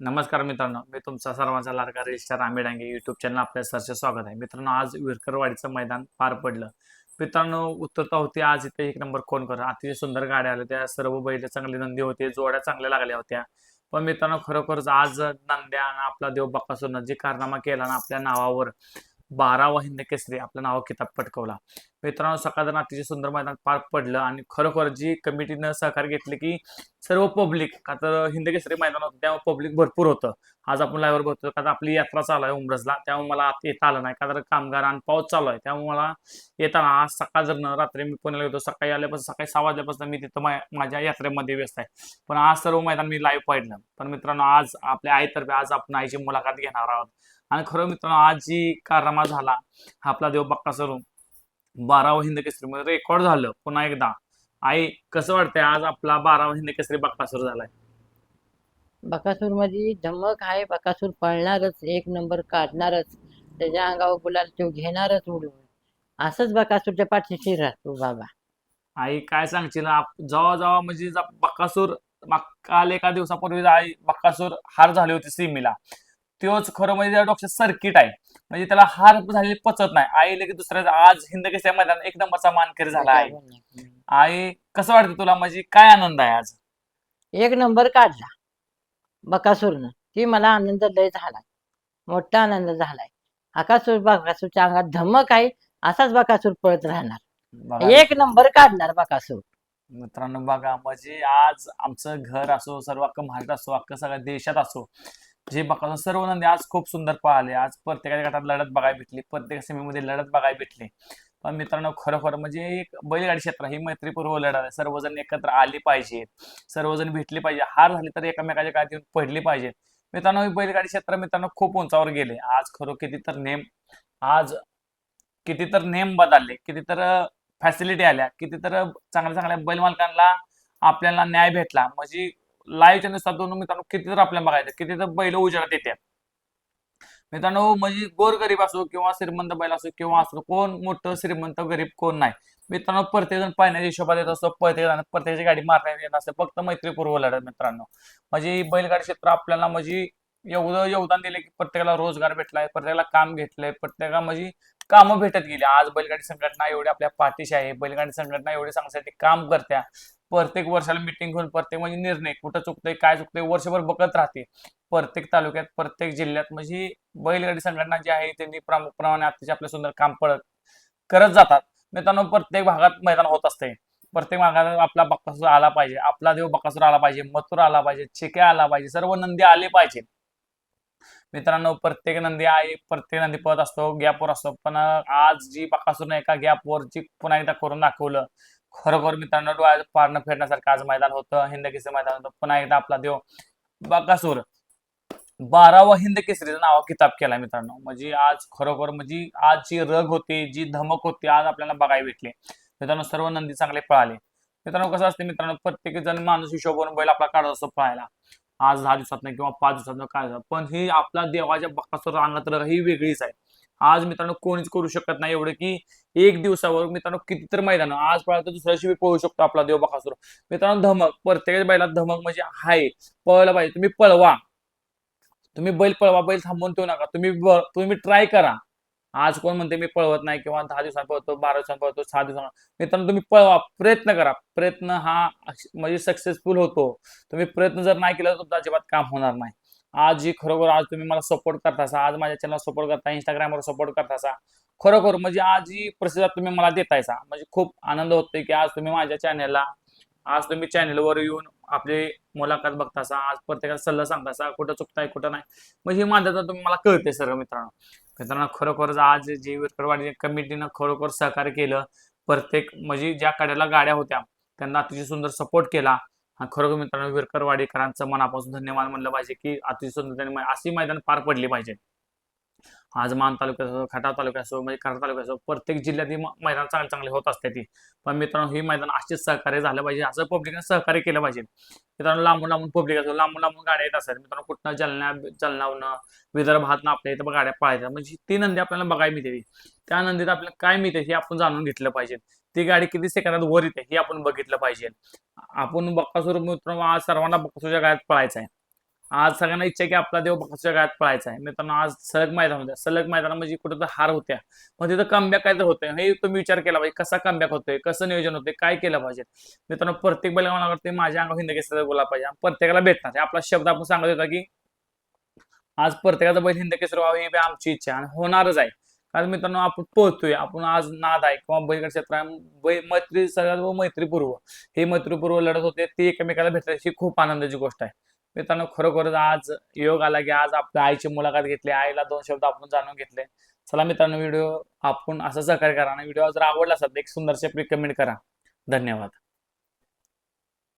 नमस्कार मित्रांनो मी तुमचा सर्वांचा लाडका रजिस्टर आम्ही डांगे युट्यूब चॅनल आपल्या सरचे स्वागत आहे. मित्रांनो आज विरकरवाडीचं मैदान पार पडलं. मित्रांनो उत्तरता होती आज इथे एक नंबर कोण कर अतिशय सुंदर गाड्या आल्या त्या सर्व बैल चांगली नंदी होते जोड्या चांगल्या लागल्या होत्या. पण मित्रांनो खरोखरच आज नंद्या आणि आपला देव बकासूरनं जे कारनामा केला ना आपल्या नावावर बारावा हिंद केसरी आपलं नाव किताब पटकवला. मित्रांनो सकाळ अतिशय सुंदर मैदान पार पडलं आणि खरोखर जी कमिटीनं सहकार्य घेतले की सर्व पब्लिक का तर हिंद केसरी मैदान होतं त्यामुळे पब्लिक भरपूर होतं. आज आपण लाईव्हवर बघतो का तर आपली यात्रा चालू आहे उमरजला त्यामुळे मला येता आलं नाही. का तर कामगार आणि पाऊस चालू आहे त्यामुळे मला येताना आज सकाळ जर न रात्री मी पुण्याला येतो सकाळी आल्यापासून सकाळी सहा वाजल्यापासून मी तिथं माझ्या यात्रेमध्ये व्यस्त आहे. पण आज सर्व मैदान मी लाईव्ह पाहिलं. पण मित्रांनो आज आपल्या आईतर्फे आज आपण आईची मुलाखत घेणार आहोत. आणि खरं मित्रांनो आज जी कारनामा झाला आपला देव बक्का सरून बारावं हिंद केसरीमध्ये रेकॉर्ड झालं पुन्हा एकदा. आई कसं वाटतंय आज आपला बारावा हिंद केसरी बक्कासूर झालाय? बकासूरमध्ये धमक आहे बकासूर पळणारच एक नंबर काढणारच त्याच्या अंगावर गुलाल तो घेणारच उडवून असंच बकासूरच्या पाठीशी राहतो बाबा. आई काय सांगशील? आप- जेव्हा जेव्हा म्हणजे जा- बक्कासूर माग- काल एका दिवसापूर्वी आई बक्कासूर हार झाली होती सिमीला तोच खरं म्हणजे त्या डॉक्टर सर्किट आहे. म्हणजे त्याला हार झालेली पचत नाही. आई लगेच दुसऱ्या आज हिंद केसरी मैदान एक नंबरचा मानकरी झाला आहे. आई कसं वाटतं तुला? म्हणजे काय आनंद आहे आज? एक नंबर काढला. बकासूरनं. ती मला आनंद लय झाला मोठा आनंद झालाय. आकासूर बकासूरच्या अंगात धमक आहे. असाच बकासूर पळत राहणार. एक नंबर काढणार बकासूर. मित्रांनो बघा. म्हणजे आज आमचं घर असो सर्व अख्खं महाराष्ट्र असो अख्खं सगळ्या देशात असो जे बघा सर्व नंदी आज खूप सुंदर पळाले आज प्रत्येकाच्या गटात लढत बघायला भेटली. प्रत्येक सेमीमध्ये लढत बघायला भेटली. पण मित्रांनो खरोखर म्हणजे एक बैलगाडी क्षेत्र ही मैत्रीपूर्व लढत आहे. सर्वजण एकत्र आली पाहिजे. सर्वजण भेटली पाहिजे. हार झाली तर एकमेकाच्या काळात येऊन पडली पाहिजे. मित्रांनो ही बैलगाडी क्षेत्र मित्रांनो खूप उंचावर गेले. आज खरो किती तर नेम आज किती तर नेम बदलले. किती तर फॅसिलिटी आल्या. किती तर चांगल्या चांगल्या बैल मालकांना आपल्याला न्याय भेटला. म्हणजे लाईव्हच्या नुसार मित्रांनो किती तर आपल्याला बघायचं किती तर बैल उजेडात येतात मित्रांनो म्हणजे गोरगरीब असो किंवा श्रीमंत बैल असो किंवा असो कोण मोठं श्रीमंत गरीब कोण नाही. मित्रांनो प्रत्येक जण पाहण्याच्या हिशोबात येत असतो प्रत्येक प्रत्येकाची गाडी मारण्यात येत असते फक्त मैत्रीपूर्व लढत मित्रांनो. म्हणजे बैलगाडी क्षेत्र आपल्याला म्हणजे एवढं योगदान दिले की प्रत्येकाला रोजगार भेटलाय प्रत्येकाला काम घेतलंय प्रत्येकाला म्हणजे कामं भेटत गेली. आज बैलगाडी संघटना एवढी आपल्या पाठीशी आहे बैलगाडी संघटना एवढी सांगण्यासाठी काम करत्या. प्रत्येक वर्षाला मिटिंग घेऊन प्रत्येक म्हणजे निर्णय कुठं चुकतंय काय चुकतंय वर्षभर बघत राहते. प्रत्येक तालुक्यात प्रत्येक जिल्ह्यात म्हणजे बैलगाडी संघटना जी आहे त्यांनी प्रामुख्याने अतिशय आपलं सुंदर काम पडत करत जातात. मित्रांनो प्रत्येक भागात मैदान होत असते. प्रत्येक भागात आपला बकासूर आला पाहिजे आपला देव बक्कासूर आला पाहिजे मथुर आला पाहिजे चिके आला पाहिजे सर्व नंदी आले पाहिजे. मित्रांनो प्रत्येक नंदी आहे प्रत्येक नंदी पळत असतो गॅपवर असतो. पण आज जी बकासूरने एका गॅपवर जी पुन्हा एकदा करून दाखवलं खरोखर मित्रांनो डोळ्याचं पारणं फेडण्यासारखं आज मैदान होतं. हिंद केसरी मैदान होतं. पुन्हा एकदा आपला देव बकासूर. बारावा हिंद केसरीचं नावा किताब केला मित्रांनो. म्हणजे आज खरोखर म्हणजे आज जी रग होती जी धमक होती आज आपल्याला बघायला भेटली. मित्रांनो सर्व नंदी चांगले पळाले. मित्रांनो कसं असते मित्रांनो प्रत्येक जण माणूस हिशोबावरून बैल आपला काढत असतो पळायला. आज दहा दिवसात किंवा पाच दिवसात काय झालं. पण ही आपला देवाच्या बकासूर अंगात रग ही वेगळीच आहे. आज मित्रांनो कोणीच करू शकत नाही एवढं की एक दिवसावर मित्रांनो किती तर मैदान आज पळाला दुसऱ्या शिबी पळू शकतो आपला देव बकासूर. मित्रांनो धमक प्रत्येक बैला धमक म्हणजे हाय पळायला पाहिजे तुम्ही पळवा. तुम्ही बैल पळवा बैल थांबवून ठेवू नका. तुम्ही तुम्ही ट्राय करा. आज कोण म्हणते मी पळवत नाही किंवा दहा दिवसांनी पळतो बारा दिवसांनी पळतो सहा दिवसांना मित्रांनो तुम्ही पळवा प्रयत्न करा. प्रयत्न हा म्हणजे सक्सेसफुल होतो. तुम्ही प्रयत्न जर नाही केला तर तुमचं अजिबात काम होणार नाही. आज जी खरोखर आज तुम्ही मला सपोर्ट करतासा आज माझ्या चॅनल सपोर्ट करता इंस्टाग्रामवर सपोर्ट करतासा खरोखर म्हणजे आज ही प्रतिसाद तुम्ही मला देतायसा. म्हणजे खूप आनंद होतोय की आज तुम्ही माझ्या चॅनलला आज तुम्ही चॅनलवर येऊन आपली मुलाखत बघतासा. आज प्रत्येकाला सल्ला सांगतासा कुठं चुकताय कुठं नाही. मग ही मान्यता तुम्ही मला कळते सर्व मित्रांनो. मित्रांनो खरोखरच आज जे विरकरवाडी कमिटीनं खरोखर सहकार्य केलं प्रत्येक म्हणजे ज्या कड्याला गाड्या होत्या त्यांना अतिशय सुंदर सपोर्ट केला. हा खरोखर मित्रांनो विरकरवाडीकरांचं मनापासून धन्यवाद म्हणलं पाहिजे की अतिशय सुंदर अशी मैदान पार पडली पाहिजे. आज मान तालुक्यात असो खटाव तालुक्यात असो म्हणजे कराड तालुक्यात असो प्रत्येक जिल्ह्यात ही मैदान चांगले चांगले होत असते ती. पण मित्रांनो ही मैदान असेच सहकार्य झालं पाहिजे असं पब्लिकने सहकार्य केलं पाहिजे. मित्रांनो लांबून लांबून पब्लिक असो लांबून लांबून गाड्या येत असतात मित्रांनो कुठनं जालन्या जालनावनं विदर्भातनं आपल्या इथं गाड्या पाळायच्या. म्हणजे ती नंदी आपल्याला बघायला मिळते त्या नंदीत आपल्याला काय मिळते हे आपण जाणून घेतलं पाहिजे. ती गाडी किती सेकंदात वर येते हे आपण बघितलं पाहिजे. आपण बक्कासूर मित्रांनो आज सर्वांना बक्कासूरच्या गाड्यात पळायचं आहे. आज सगळ्यांना इच्छा की आपला देव बकासूरच्या काळात पळायचा आहे. मित्रांनो आज सलग मैदान होत्या सलग मैदाना म्हणजे कुठं तर हार होत्या. मग तिथं कमबॅक काय तर होतंय. हे तुम्ही विचार केला पाहिजे कसा कमबॅक होतोय कसं नियोजन होतंय काय केलं पाहिजे? मित्रांनो प्रत्येक बैल मला वाटतं माझ्या अंगावर हिंद केसरी बोला पाहिजे प्रत्येकाला भेटणार. आपला शब्द आपण सांगत होता की आज प्रत्येकाचा बैल हिंद केसरी व्हावी ही आमची इच्छा आणि होणारच आहे. कारण मित्रांनो आपण पोहतोय आपण आज नाद आहे किंवा बैलगड क्षेत्र मैत्री सगळ्यात व मैत्रीपूर्व. हे मैत्रीपूर्व लढत होते ती एकमेकाला भेटल्याची खूप आनंदाची गोष्ट आहे. मित्रांनो खरोखरच आज योग आला की आज आपल्या आईची मुलाखत घेतली. आईला दोन शब्द आपण जाणून घेतले. चला मित्रांनो व्हिडिओ आपण असं सहकार्य करा आणि व्हिडिओ जर आवडला असेल तर एक सुंदरशे आपली कमेंट करा. धन्यवाद.